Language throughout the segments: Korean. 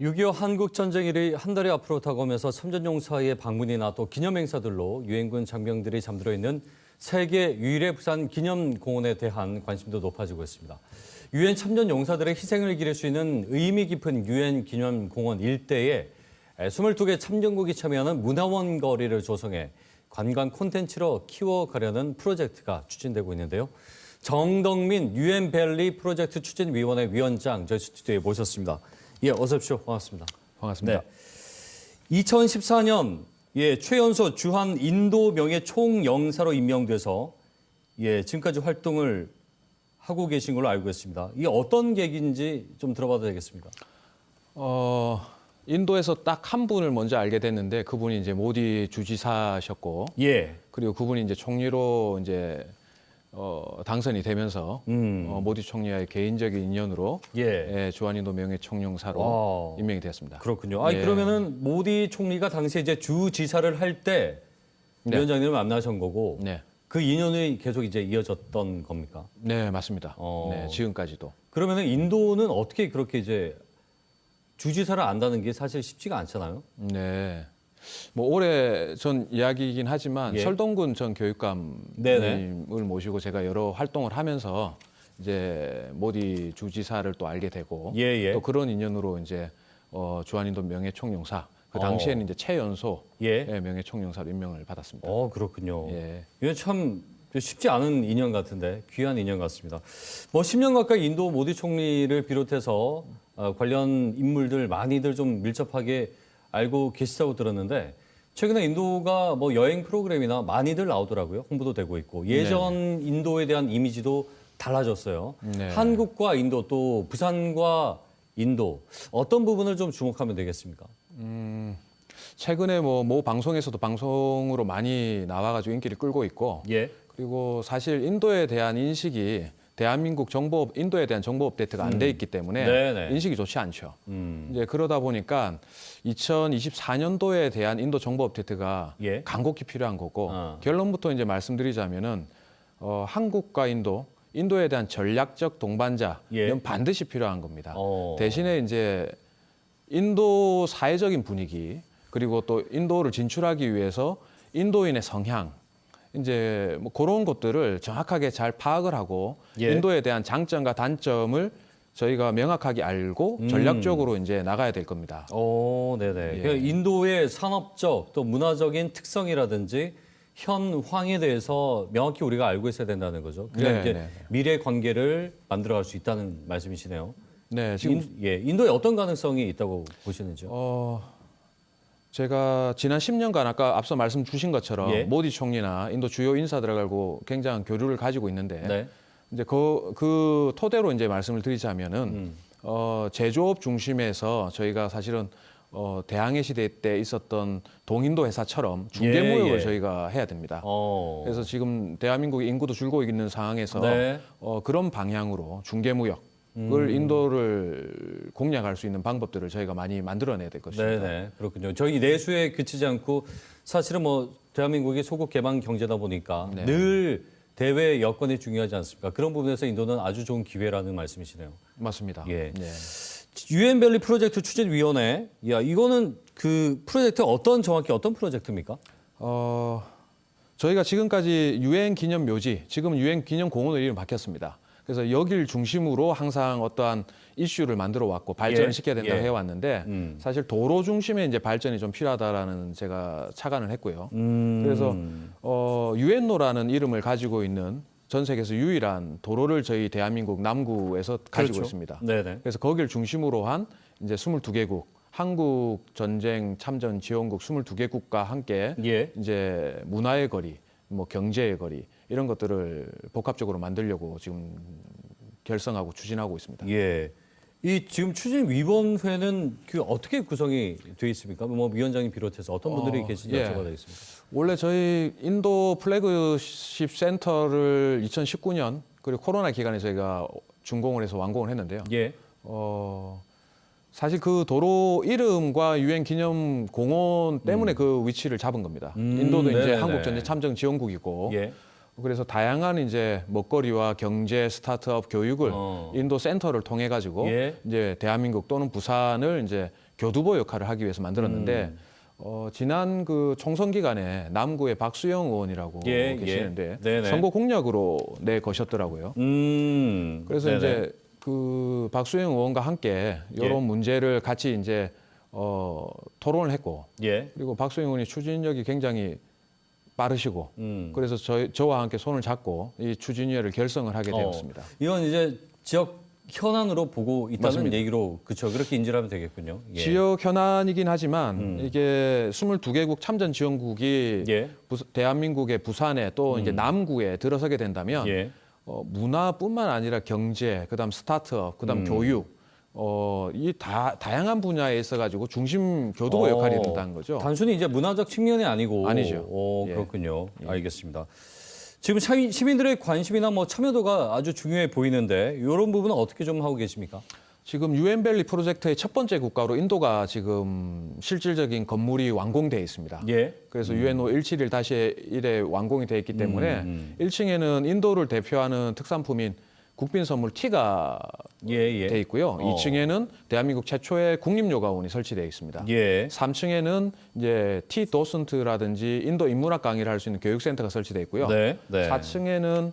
6.25 한국전쟁 일이 한 달이 앞으로 다가오면서 참전용사의 방문이나 또 기념행사들로 유엔군 장병들이 잠들어 있는 세계 유일의 부산 기념공원에 대한 관심도 높아지고 있습니다. 유엔 참전용사들의 희생을 기릴 수 있는 의미 깊은 유엔 기념공원 일대에 22개 참전국이 참여하는 문화원 거리를 조성해 관광 콘텐츠로 키워가려는 프로젝트가 추진되고 있는데요. 정덕민 유엔밸리 프로젝트 추진위원회 위원장 저희 스튜디오에 모셨습니다. 예, 어서 오십시오. 반갑습니다. 반갑습니다. 네. 2014년 예, 최연소 주한 인도 명예 총영사로 임명돼서 예, 지금까지 활동을 하고 계신 걸로 알고 있습니다. 이게 어떤 계기인지 좀 들어봐도 되겠습니까? 어, 인도에서 딱 한 분을 먼저 알게 됐는데 그분이 이제 모디 주지사셨고 예. 그리고 그분이 이제 총리로 이제 어, 당선이 되면서 음. 어, 모디 총리와의 개인적인 인연으로 예. 예, 주한인도 명예 총영사로 와. 임명이 되었습니다. 그렇군요. 아니 예. 그러면은 모디 총리가 당시에 이제 주 지사를 할 때 네. 위원장님을 만나신 거고 네, 그 인연이 계속 이제 이어졌던 겁니까? 네 맞습니다. 어. 네, 지금까지도. 그러면은 인도는 어떻게 그렇게 이제 주지사를 안다는 게 사실 쉽지가 않잖아요. 네. 뭐 올해 전 이야기이긴 하지만 예. 설동군 전. 교육감님을 모시고 제가 여러 활동을 하면서 이제 모디 주지사를 또 알게 되고 예, 예. 또 그런 인연으로 이제 어, 주한인도 명예총영사 그 어. 당시에는 이제 최연소 예. 예, 명예총영사로 임명을 받았습니다. 어 그렇군요. 예. 이게 참 쉽지 않은 인연 같은데 귀한 인연 같습니다. 뭐 10년 가까이 인도 모디 총리를 비롯해서 어, 관련 인물들 많이들 좀 밀접하게 알고 계시다고 들었는데 최근에 인도가 뭐 여행 프로그램이나 많이들 나오더라고요. 홍보도 되고 있고 예전 인도에 대한 이미지도 달라졌어요. 네. 한국과 인도 또 부산과 인도 어떤 부분을 좀 주목하면 되겠습니까? 최근에 뭐모 방송에서도 방송으로 많이 나와가지고 인기를 끌고 있고 예. 그리고 사실 인도에 대한 인식이 대한민국 정보업 인도에 대한 정보 업데이트가 안 돼 있기 때문에 음. 네네. 인식이 좋지 않죠. 음. 이제 그러다 보니까 2024년도에 대한 인도 정보 업데이트가 예. 간곡히 필요한 거고 어. 결론부터 이제 말씀드리자면은 어, 한국과 인도 인도에 대한 전략적 동반자 예. 이건 반드시 필요한 겁니다. 어. 대신에 이제 인도 사회적인 분위기 그리고 또 인도를 진출하기 위해서 인도인의 성향 이제 뭐 그런 것들을 정확하게 잘 파악을 하고 예. 인도에 대한 장점과 단점을 저희가 명확하게 알고 음. 전략적으로 이제 나가야 될 겁니다. 오, 네네. 예. 그러니까 인도의 산업적 또 문화적인 특성이라든지 현황에 대해서 명확히 우리가 알고 있어야 된다는 거죠. 그래야 네, 이제 네, 네. 미래 관계를 만들어갈 수 있다는 말씀이시네요. 네, 지금 인, 예, 인도에 어떤 가능성이 있다고 보시는지요? 어 제가 지난 10년간 아까 앞서 말씀 주신 것처럼 예. 모디 총리나 인도 주요 인사들하고 굉장한 교류를 가지고 있는데 네. 이제 그, 그 토대로 이제 말씀을 드리자면은 음. 어, 제조업 중심에서 저희가 사실은 어, 대항해 시대 때 있었던 동인도 회사처럼 중개 예, 무역을 예. 저희가 해야 됩니다. 어. 그래서 지금 대한민국 인구도 줄고 있는 상황에서 네. 어, 그런 방향으로 중개 무역 을 음. 인도를 공략할 수 있는 방법들을 저희가 많이 만들어내야 될 것입니다. 네네. 그렇군요. 저희 내수에 그치지 않고 사실은 뭐 대한민국이 소국 개방 경제다 보니까 네. 늘 대외 여건이 중요하지 않습니까? 그런 부분에서 인도는 아주 좋은 기회라는 말씀이시네요. 맞습니다. 예. 네. 유엔밸리 프로젝트 추진위원회. 야, 이거는 그 프로젝트 어떤 정확히 어떤 프로젝트입니까? 어, 저희가 지금까지 유엔 기념 묘지, 지금 유엔 기념 공원으로 이름이 바뀌었습니다. 그래서 여길 중심으로 항상 어떠한 이슈를 만들어 왔고 발전을 예, 시켜야 된다고 예. 해왔는데 음. 사실 도로 중심의 이제 발전이 좀 필요하다라는 제가 착안을 했고요. 음. 그래서 어, 유엔로라는 이름을 가지고 있는 전 세계에서 유일한 도로를 저희 대한민국 남구에서 가지고 그렇죠. 있습니다. 네네. 그래서 거기를 중심으로 한 이제 22개국 한국 전쟁 참전 지원국 22개국과 함께 예. 이제 문화의 거리, 뭐 경제의 거리 이런 것들을 복합적으로 만들려고 지금 결성하고 추진하고 있습니다. 예. 이 지금 추진 위원회는 그 어떻게 구성이 돼 있습니까? 뭐 위원장님 비롯해서 어떤 분들이 어, 계신지 예. 여쭤봐도 되겠습니까? 원래 저희 인도 플래그십 센터를 2019년 그리고 코로나 기간에 저희가 준공을 해서 완공을 했는데요. 예. 어, 사실 그 도로 이름과 유엔 기념 공원 때문에 그 위치를 잡은 겁니다. 음, 인도도 이제. 한국 전쟁 참정 지원국이고 예. 그래서 다양한 이제 먹거리와 경제, 스타트업, 교육을 어. 인도 센터를 통해 가지고 예. 이제 대한민국 또는 부산을 이제 교두보 역할을 하기 위해서 만들었는데 음. 어, 지난 그 총선 기간에 남구의 박수영 의원이라고 예, 계시는데 예. 선거 공약으로 내 거셨더라고요. 음. 그래서 네네. 이제 그 박수영 의원과 함께 이런 예. 문제를 같이 이제 어, 토론을 했고 예. 그리고 박수영 의원이 추진력이 굉장히 빠르시고 음. 그래서 저, 저와 함께 손을 잡고 이 추진위원회를 결성을 하게 어, 되었습니다. 이건 이제 지역 현안으로 보고 있다는 맞습니다. 얘기로 그렇죠. 그렇게 인지를 하면 되겠군요. 예. 지역 현안이긴 하지만 음. 이게 22개국 참전 지원국이 예. 부- 대한민국의 부산에 또 이제 음. 남구에 들어서게 된다면 예. 어, 문화뿐만 아니라 경제, 그다음 스타트업, 그다음 음. 교육, 어, 이 다, 다양한 분야에 있어 가지고 중심 교두보 어, 역할이 된다는 거죠. 단순히 이제 문화적 측면이 아니고 아니죠. 오, 예. 그렇군요. 알겠습니다. 지금 시- 시민들의 관심이나 뭐 참여도가 아주 중요해 보이는데 이런 부분은 어떻게 좀 하고 계십니까? 지금 유엔밸리 프로젝트의 첫 번째 국가로 인도가 지금 실질적인 건물이 완공돼 있습니다. 예. 그래서 UNO 171 다시 1에 완공이 돼 있기 때문에 음, 1층에는 인도를 대표하는 특산품인 국빈 선물 티가 예, 예. 돼 있고요. 어. 2층에는 대한민국 최초의 국립 요가원이 설치되어 있습니다. 예. 3층에는 이제 티 도슨트라든지 인도 인문학 강의를 할 수 있는 교육센터가 설치되어 있고요. 네. 네. 4층에는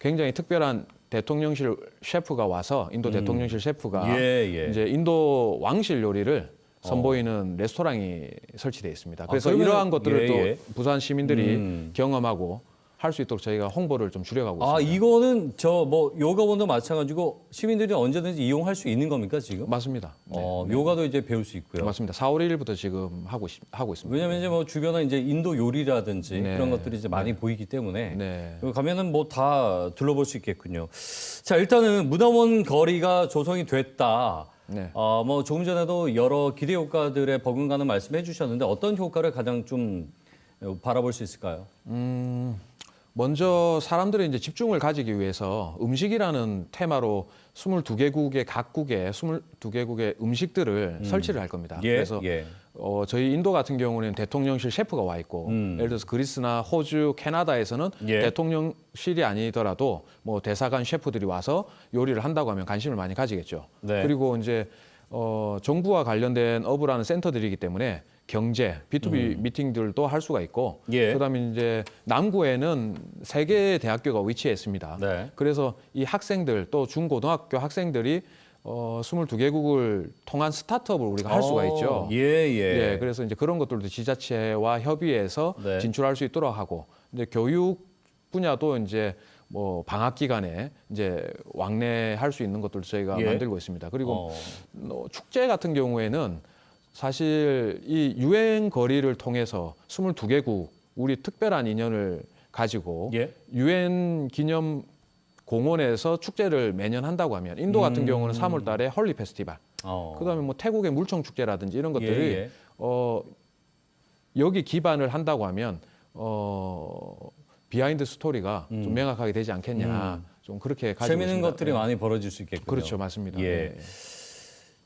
굉장히 특별한 대통령실 셰프가 와서 인도 대통령실 셰프가 음. 예, 예. 이제 인도 왕실 요리를 선보이는 레스토랑이 설치되어 있습니다. 그래서 그러면은- 이러한 것들을 예, 또 예. 부산 시민들이 음. 경험하고 할 수 있도록 저희가 홍보를 좀 줄여가고 아, 있습니다. 이거는 저 뭐 요가원도 마찬가지고 시민들이 언제든지 이용할 수 있는 겁니까, 지금? 맞습니다. 네. 어, 요가도 이제 배울 수 있고요. 맞습니다. 4월 1일부터 지금 하고, 있, 하고 있습니다. 왜냐면 이제 뭐 주변에 이제 인도 요리라든지 네. 그런 것들이 이제 많이 보이기 때문에 네. 가면은 뭐 다 둘러볼 수 있겠군요. 자, 일단은 문화원 거리가 조성이 됐다. 네. 어, 뭐 조금 전에도 여러 기대 효과들에 버금가는 말씀해 주셨는데 어떤 효과를 가장 좀 바라볼 수 있을까요? 먼저 사람들의 이제 집중을 가지기 위해서 음식이라는 테마로 22개국의 각국의 22개국의 음식들을 설치를 할 겁니다. 예, 그래서 예. 어, 저희 인도 같은 경우는 대통령실 셰프가 와 있고 음. 예를 들어서 그리스나 호주, 캐나다에서는 예. 대통령실이 아니더라도 뭐 대사관 셰프들이 와서 요리를 한다고 하면 관심을 많이 가지겠죠. 네. 그리고 이제 어, 정부와 관련된 하는 센터들이기 때문에 경제, B2B 미팅들도 할 수가 있고 음. 예. 그다음에 이제 남구에는 세 개의 대학교가 위치해 있습니다. 네. 그래서 이 학생들 또 중고등학교 학생들이 어, 22개국을 통한 스타트업을 우리가 할 수가 어, 있죠. 예, 예. 예, 그래서 이제 그런 것들도 지자체와 협의해서 네. 진출할 수 있도록 하고, 이제 교육 분야도 이제 뭐 방학 기간에 이제 왕래할 수 있는 것들 저희가 예. 만들고 있습니다. 그리고 어, 어, 축제 같은 경우에는 사실 이 유엔 거리를 통해서 22개국 우리 특별한 인연을 가지고 예. 유엔 기념 공원에서 축제를 매년 한다고 하면 인도 같은 음. 경우는 3월 달에 헐리 페스티벌 어. 그다음에 뭐 태국의 물총 축제라든지 이런 것들이 예, 예. 어 여기 기반을 한다고 하면 어 비하인드 스토리가 좀 명확하게 되지 않겠냐. 좀 그렇게 가지고 음. 있습니다. 것들이 네. 많이 벌어질 수 있겠군요. 그렇죠, 맞습니다. 예. 네.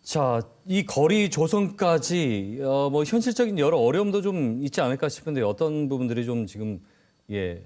자, 이 거리 조성까지 어, 뭐 현실적인 여러 어려움도 좀 있지 않을까 싶은데 어떤 부분들이 좀 지금 예.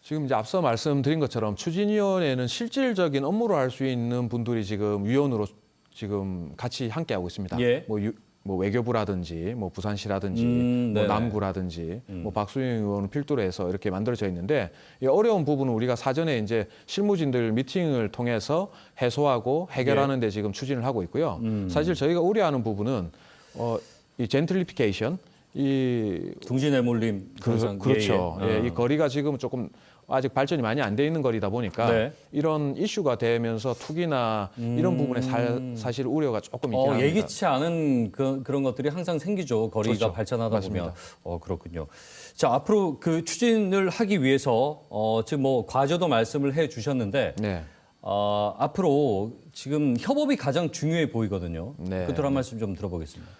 지금 이제 앞서 말씀드린 것처럼 추진위원회는 실질적인 업무를 할 수 있는 분들이 지금 위원으로 지금 같이 함께 하고 있습니다. 예. 뭐, 유- 뭐 외교부라든지 뭐 부산시라든지 음, 뭐 네네. 음. 남구라든지 뭐 박수영 의원은 필두로 해서 이렇게 만들어져 있는데 이 어려운 부분은 우리가 사전에 이제 실무진들 미팅을 통해서 해소하고 해결하는 데 지금 추진을 하고 있고요. 예. 음. 사실 저희가 우려하는 부분은 어, 이 젠틀리피케이션 이 둥지 내몰림 그. 그렇죠. 예, 예. 예, 어. 이 거리가 지금 조금 아직 발전이 많이 안 돼 있는 거리다 보니까 네. 이런 이슈가 되면서 투기나 이런 부분에 사, 사실 우려가 조금 있긴 음. 어, 합니다. 예기치 않은 그, 그런 것들이 항상 생기죠. 거리가 그렇죠. 발전하다 맞습니다. 보면. 어, 그렇군요. 자, 앞으로 그 추진을 하기 위해서 어, 지금 뭐 과제도 말씀을 해 주셨는데 네. 어, 앞으로 지금 협업이 가장 중요해 보이거든요. 네. 끝으로 한 말씀 좀 들어보겠습니다.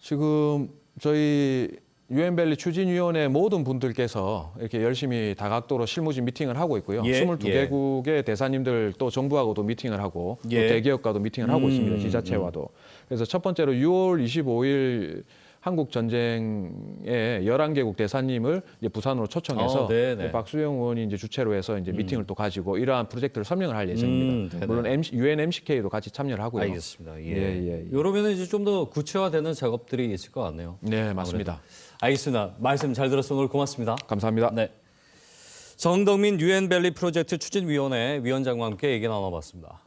지금 저희 유엔밸리 추진위원회 모든 분들께서 이렇게 열심히 다각도로 실무진 미팅을 하고 있고요. 예, 22개국의 대사님들 또 정부하고도 미팅을 하고 예. 또 대기업과도 미팅을 하고 음, 있습니다. 지자체와도. 그래서 첫 번째로 6월 25일 한국 전쟁의 11개국 대사님을 이제 부산으로 초청해서 어, 네네. 박수영 의원이 이제 주최로 해서 이제 미팅을 또 가지고 이러한 프로젝트를 설명을 할 예정입니다. 음, 네네. 물론 MC, UN MCK도 같이 참여를 하고요. 알겠습니다. 예. 예, 예, 예. 이러면 이제 좀 더 구체화되는 작업들이 있을 것 같네요. 네, 맞습니다. 알겠습니다. 말씀 잘 들었습니다. 오늘 고맙습니다. 감사합니다. 네. 정덕민 유엔밸리 프로젝트 추진위원회 위원장과 함께 얘기 나눠봤습니다.